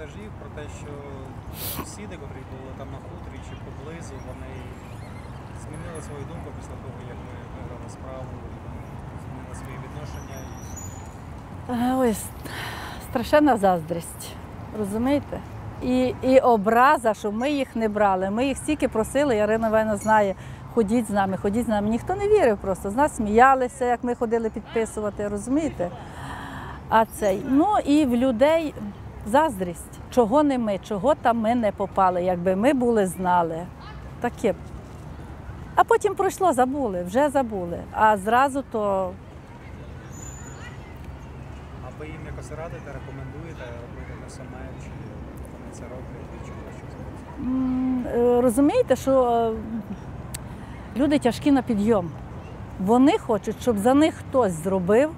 репортажів про те, що сусіди, котрі були там на хуторі чи поблизу, вони змінили свою думку після того, як ви виграли справу, змінили свої відношення. Е, Ой, страшенна заздрість, розумієте? І, і образа, що ми їх не брали. Ми їх стільки просили, Ярина Івановна знає, ходіть з нами, ходіть з нами. Ніхто не вірив просто. З нас сміялися, як ми ходили підписувати, розумієте? А цей, ну і в людей заздрість, чого не ми, чого там ми не попали, якби ми були знали. Таке. А потім пройшло, забули, вже забули. А зразу то А ви їм якось радите, рекомендуєте робити те саме, чи вони це роблять, від чого? Е, Розумієте, що е, люди тяжкі на підйом. Вони хочуть, щоб за них хтось зробив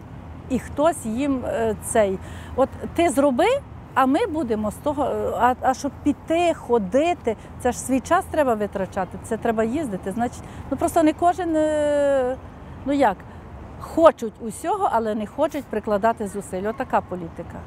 і хтось їм е, цей. От ти зроби, а ми будемо з того. А, а щоб піти, ходити, це ж свій час треба витрачати, це треба їздити. Значить, ну просто не кожен, е, ну як, хочуть усього, але не хочуть прикладати зусиль. Отака політика.